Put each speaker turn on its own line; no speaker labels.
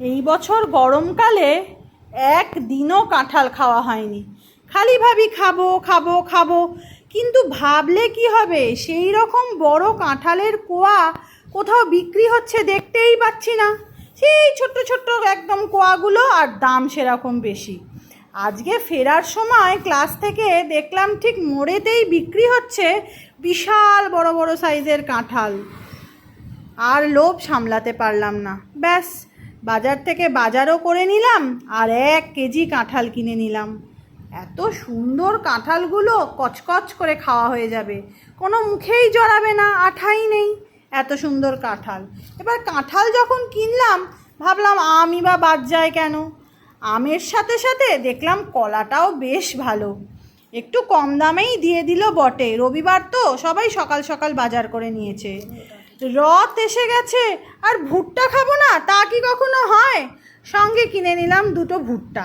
এই বছর গরমকালে একদিনও কাঁঠাল খাওয়া হয়নি। খালি ভাবি, খাব খাব খাব। কিন্তু ভাবলে কি হবে? সেই রকম বড় কাঁঠালের কোয়া কোথাও বিক্রি হচ্ছে দেখতেই পাচ্ছি না। সেই ছোট্ট ছোট্ট একদম কোয়াগুলো আর দাম সেরকম বেশি। আজকে ফেরার সময় ক্লাস থেকে দেখলাম ঠিক মোড়েতেই বিক্রি হচ্ছে বিশাল বড় বড় সাইজের কাঁঠাল। আর লোভ সামলাতে পারলাম না। ব্যাস বাজার থেকে বাজারও করে নিলাম আর এক কেজি কাঁঠাল কিনে নিলাম। এত সুন্দর কাঁঠালগুলো কচকচ করে খাওয়া হয়ে যাবে। কোনো মুখেই জড়াবে না, আঠাই নেই। এত সুন্দর কাঁঠাল। এবার কাঁঠাল যখন কিনলাম, ভাবলাম আমই বা বাদ যায় কেন? আমের সাথে সাথে দেখলাম কলাটাও বেশ ভালো। একটু কম দামেই দিয়ে দিল বটে। রবিবার তো সবাই সকাল সকাল বাজার করে নিয়েছে। রথ এসে গেছে, আর ভুট্টা খাব না? কি কখনো হয়? সঙ্গে কিনে নিলাম দুটো ভুট্টা।